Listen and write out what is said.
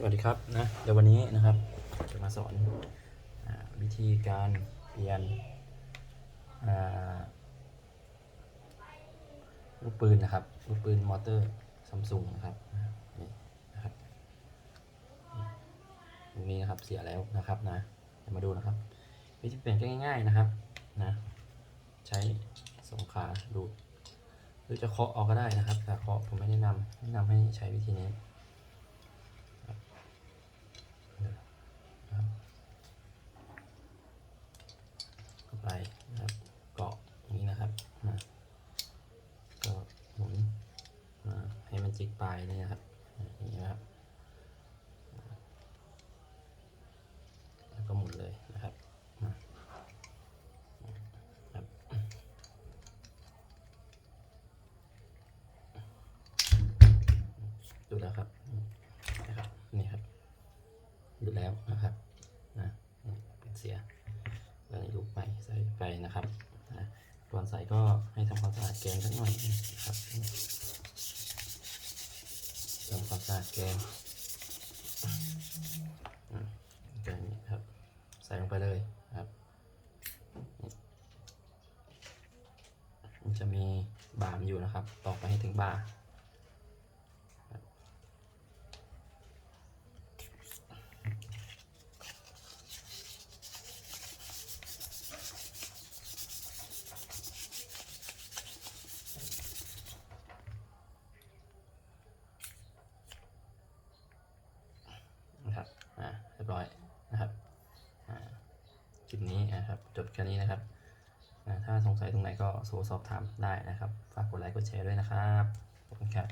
สวัสดีครับนะเดี๋ยววันนี้นะครับจะมาสอนอวิธีการเปลี่ยนลูกปืนนะครับลูกปืนมอเตอร์ซัมซุงนะครับนี่นะครับลูกนี้นะครับเสียแล้วนะครับนะเดี๋ยวมาดูนะครับ วิธีเปลี่ยนก็ง่ายๆนะครับนะใช้สองขาดูหรือจะเคาะเอาก็ได้นะครับแต่เคาะผมไม่แนะนำแนะนำให้ใช้วิธีนี้ เข้าไปนะครับเกาะอย่างนี้นะครับนะก็หมุนอ่าให้มัน จิกปลายนี่นะครับอย่างนี้นะครับ แล้วก็หมุนเลยนะครับดูแล้วครับนะครับนี่ครับดูแล้วนะครับนะเป็นเสียแล้วลูกใหม่ใส่ไปนะครับก่อนใส่ก็ให้ทำความสะอาดแกงสักหน่อยนะครับ ทำความสะอาดแกงอืมแกงนี้ครับ ใส่ลงไปเลยครับ มันจะมีบามอยู่นะครับ ตอกไปให้ถึงบ่าครับนะครับอ่าเรียบร้อยนะครับอ่า คลิปนี้นะครับจบแค่นี้นะครับถ้าสงสัยตรงไหนก็โทรสอบถามได้นะครับ ฝากกดไลค์กดแชร์ด้วยนะครับขอบคุณครับ